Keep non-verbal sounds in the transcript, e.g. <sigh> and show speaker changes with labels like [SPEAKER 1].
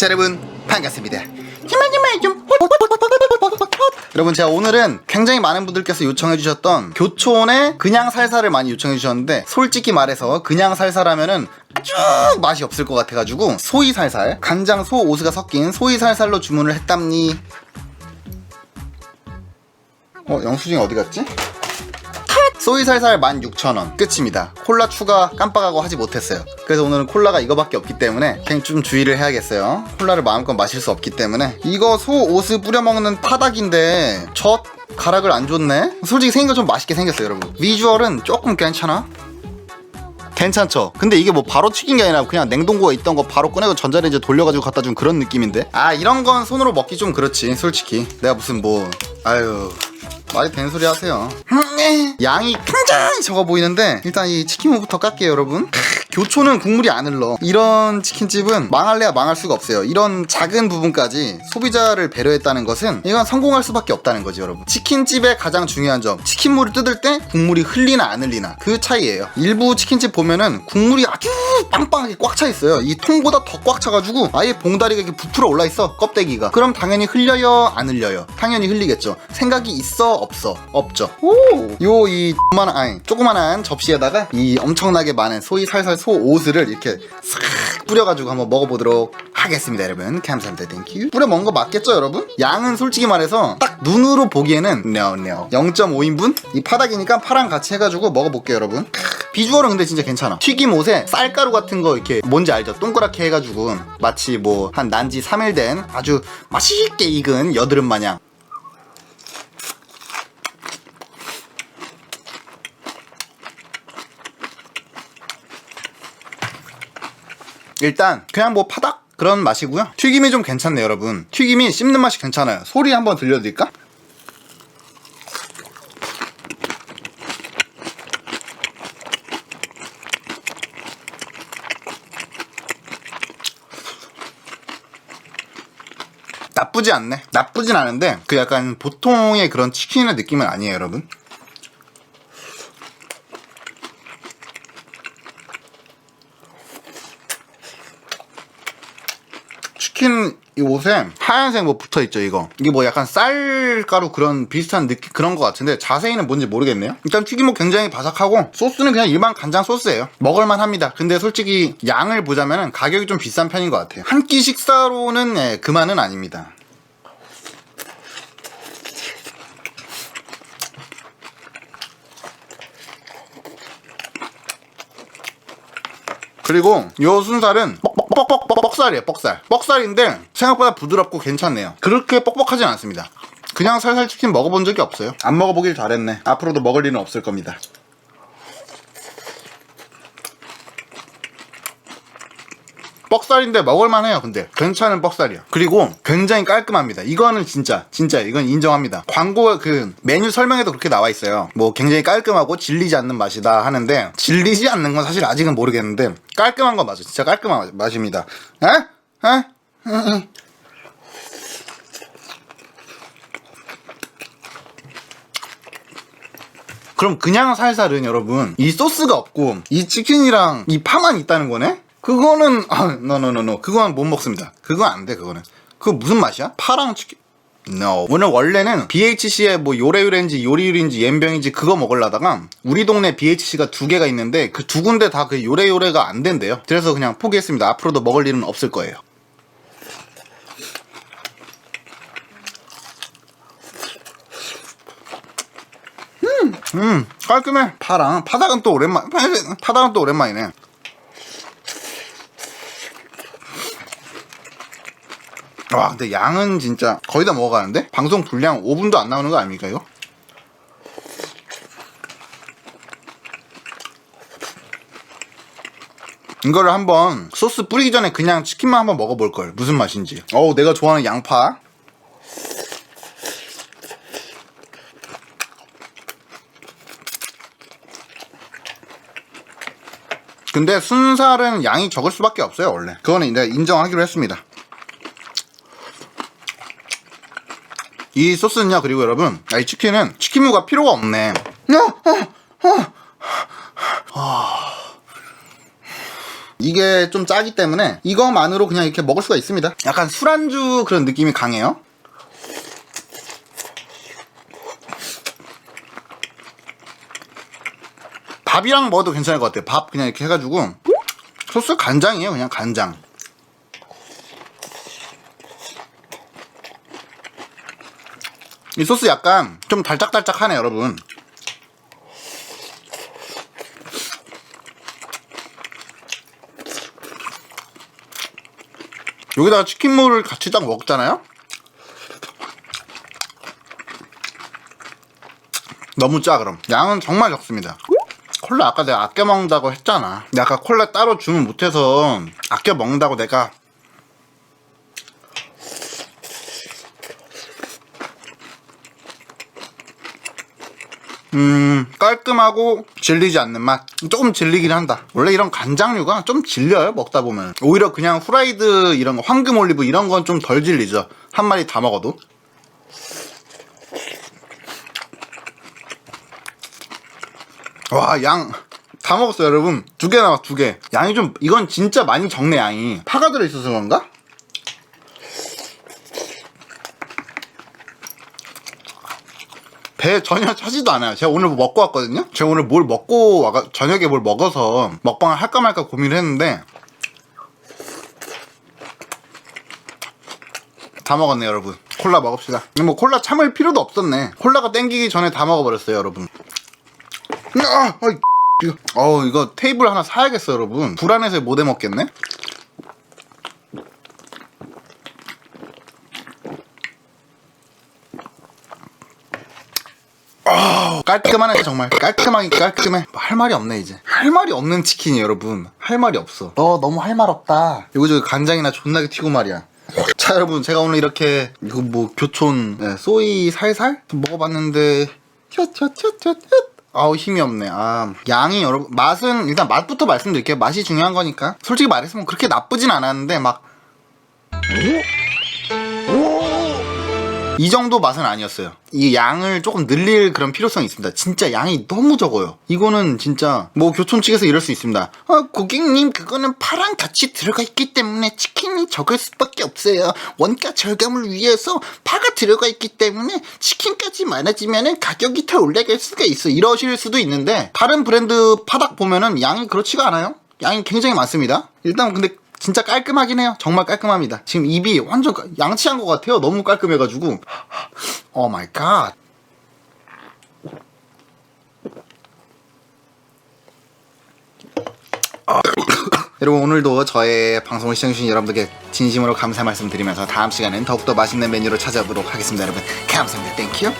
[SPEAKER 1] 자 여러분 반갑습니다. 여러분 제가 오늘은 굉장히 많은 분들께서 요청해 주셨던 교촌의 그냥 살살을 많이 요청해 주셨는데 솔직히 말해서 그냥 살살하면은 쭉 맛이 없을 것 같아가지고 소이 살살 간장 소 오스가 섞인 소이 살살로 주문을 했답니. 어 영수증이 어디 갔지? 소이살살 16,000원. 끝입니다. 콜라 추가 깜빡하고 하지 못했어요. 그래서 오늘은 콜라가 이거밖에 없기 때문에 그냥 좀 주의를 해야겠어요. 콜라를 마음껏 마실 수 없기 때문에. 이거 소 옷을 뿌려 먹는 파닭인데 젖 가락을 안 줬네? 솔직히 생긴 거좀 맛있게 생겼어요 여러분. 비주얼은 조금 괜찮아? 괜찮죠? 근데 이게 뭐 바로 튀긴 게 아니라 그냥 냉동고에 있던 거 바로 꺼내고 전자레인지에 돌려가지고 갖다 준 그런 느낌인데? 아 이런 건 손으로 먹기 좀 그렇지 솔직히. 내가 무슨 뭐 아유 말이 되는 소리 하세요. 양이 굉장히 적어 보이는데 일단 이 치킨무부터 깎게요 여러분 교초는 국물이 안 흘러 이런 치킨집은 망할래야 망할 수가 없어요. 이런 작은 부분까지 소비자를 배려했다는 것은 이건 성공할 수밖에 없다는 거지 여러분. 치킨집의 가장 중요한 점 치킨물을 뜯을 때 국물이 흘리나 안 흘리나 그 차이예요. 일부 치킨집 보면은 국물이 아주 빵빵하게 꽉 차 있어요. 이 통보다 더 꽉 차가지고 아예 봉다리가 이렇게 부풀어 올라 있어 껍데기가. 그럼 당연히 흘려요 안 흘려요? 당연히 흘리겠죠. 생각이 있어 없어? 없죠. 요이 조그만한 조그만한 접시에다가 이 엄청나게 많은 소이 살살 소 옷을 이렇게 싹 뿌려가지고 한번 먹어보도록 하겠습니다 여러분 감사합니다 땡큐 뿌려 먹은 거 맞겠죠 여러분? 양은 솔직히 말해서 딱 눈으로 보기에는 no no 0.5인분? 이 파닭이니까 파랑 같이 해가지고 먹어볼게요 여러분 비주얼은 근데 진짜 괜찮아 튀김 옷에 쌀가루 같은 거 이렇게 뭔지 알죠? 동그랗게 해가지고 마치 뭐 한 난지 3일 된 아주 맛있게 익은 여드름 마냥 일단 그냥 뭐 파닭 그런 맛이고요. 튀김이 좀 괜찮네요, 여러분. 튀김이 씹는 맛이 괜찮아요. 소리 한번 들려드릴까? 나쁘지 않네. 나쁘진 않은데 그 약간 보통의 그런 치킨의 느낌은 아니에요, 여러분. 치킨 이 옷에 하얀색 뭐 붙어 있죠 이거. 이게 뭐 약간 쌀가루 그런 비슷한 느낌 그런 거 같은데 자세히는 뭔지 모르겠네요. 일단 튀김옷 굉장히 바삭하고 소스는 그냥 일반 간장 소스예요. 먹을만 합니다. 근데 솔직히 양을 보자면 가격이 좀 비싼 편인 것 같아요. 한 끼 식사로는 예, 그만은 아닙니다. 그리고 요 순살은 뻑뻑뻑뻑 뻑살이에요 뻑살. 뻑살인데 생각보다 부드럽고 괜찮네요. 그렇게 뻑뻑하진 않습니다. 그냥 살살 치킨 먹어본 적이 없어요. 안 먹어보길 잘했네. 앞으로도 먹을 일은 없을 겁니다 뻑살인데 먹을만 해요 근데 괜찮은 뻑살이야 그리고 굉장히 깔끔합니다 이거는 진짜 진짜 이건 인정합니다 광고 그 메뉴 설명에도 그렇게 나와 있어요 뭐 굉장히 깔끔하고 질리지 않는 맛이다 하는데 질리지 않는 건 사실 아직은 모르겠는데 깔끔한 건 맞아 진짜 깔끔한 맛입니다 에? 에? 에? 그럼 그냥 살살은 여러분 이 소스가 없고 이 치킨이랑 이 파만 있다는 거네? 그거는 아 노노노노 그건 못 먹습니다 그건 안돼 그거는 그거 무슨 맛이야? 파랑 치킨 No. 오늘 원래는 BHC의 뭐 요래요래인지 요리요리인지 옌병인지 그거 먹으려다가 우리 동네 BHC가 두 개가 있는데 그 두 군데 다 그 요래요래가 안 된대요. 그래서 그냥 포기했습니다. 앞으로도 먹을 일은 없을 거예요. 음, 깔끔해. 파랑 파닭은 또 오랜만. <laughs> 파닭은 또 오랜만이네. 와 근데 양은 진짜 거의 다 먹어가는데? 방송 분량 5분도 안 나오는 거 아닙니까 이거? 이거를 한번 소스 뿌리기 전에 그냥 치킨만 한번 먹어볼 걸. 무슨 맛인지. 어우 내가 좋아하는 양파. 근데 순살은 양이 적을 수밖에 없어요 원래. 그거는 내가 인정하기로 했습니다 이 소스는요 그리고 여러분 아, 이 치킨은 치킨무가 필요가 없네 어. 아. 이게 좀 짜기 때문에 이거만으로 그냥 이렇게 먹을 수가 있습니다. 약간 술안주 그런 느낌이 강해요. 밥이랑 먹어도 괜찮을 것 같아요. 밥 그냥 이렇게 해가지고 소스 간장이에요. 그냥 간장. 이 소스 약간 좀 달짝달짝하네 여러분. 여기다가 치킨물을 같이 딱 먹잖아요? 너무 짜 그럼 양은 정말 적습니다 콜라 아까 내가 아껴 먹는다고 했잖아 근데 아까 콜라 따로 주문 못해서 아껴 먹는다고 내가 음 깔끔하고 질리지 않는 맛. 조금 질리긴 한다. 원래 이런 간장류가 좀 질려요 먹다 보면. 오히려 그냥 후라이드 이런 거 황금 올리브 이런 건 좀 덜 질리죠. 한 마리 다 먹어도. 와 양. 다 먹었어요 여러분. 두 개 남았 두개. 양이 좀 이건 진짜 많이 적네 양이. 파가 들어있어서 그런가? 배 전혀 차지도 않아요. 제가 오늘 뭐 먹고 왔거든요. 제가 오늘 뭘 먹고 와가 저녁에 뭘 먹어서 먹방을 할까 말까 고민을 했는데 다 먹었네 여러분. 콜라 먹읍시다. 뭐 콜라 참을 필요도 없었네. 콜라가 땡기기 전에 다 먹어버렸어요 여러분. 아, 어이, <laughs> 이거, 테이블 하나 사야겠어 여러분. 불안해서 못 해 먹겠네. 깔끔하네 정말. 깔끔하게 깔끔해. 뭐할 말이 없네 이제. 할 말이 없는 치킨이 여러분. 할 말이 없어. 너 너무 할 말 없다. 여기저기 간장이나 존나게 튀고 말이야. 자 여러분. 제가 오늘 이렇게 이거 뭐 교촌 네, 소이 살살? 먹어봤는데 튀어튀어튀어튀어 아우 힘이 없네. 아 양이 여러분. 맛은 일단 맛부터 말씀드릴게요. 맛이 중요한 거니까. 솔직히 말했으면 그렇게 나쁘진 않았는데 막 이 정도 맛은 아니었어요. 이 양을 조금 늘릴 그런 필요성이 있습니다. 진짜 양이 너무 적어요. 이거는 진짜 뭐 교촌 측에서 이럴 수 있습니다. 아, 고객님 그거는 파랑 같이 들어가 있기 때문에 치킨이 적을 수밖에 없어요. 원가 절감을 위해서 파가 들어가 있기 때문에 치킨까지 많아지면은 가격이 더 올라갈 수가 있어. 이러실 수도 있는데 다른 브랜드 파닭 보면은 양이 그렇지가 않아요. 양이 굉장히 많습니다. 일단 근데 진짜 깔끔하긴 해요. 정말 깔끔합니다. 지금 입이 완전 깔- 양치한 것 같아요. 너무 깔끔해가지고. 오 마이 갓. 아, 여러분 오늘도 저의 방송을 시청해주신 여러분들께 진심으로 감사 말씀드리면서 다음 시간엔 더욱더 맛있는 메뉴로 찾아오도록 하겠습니다 여러분 감사합니다 땡큐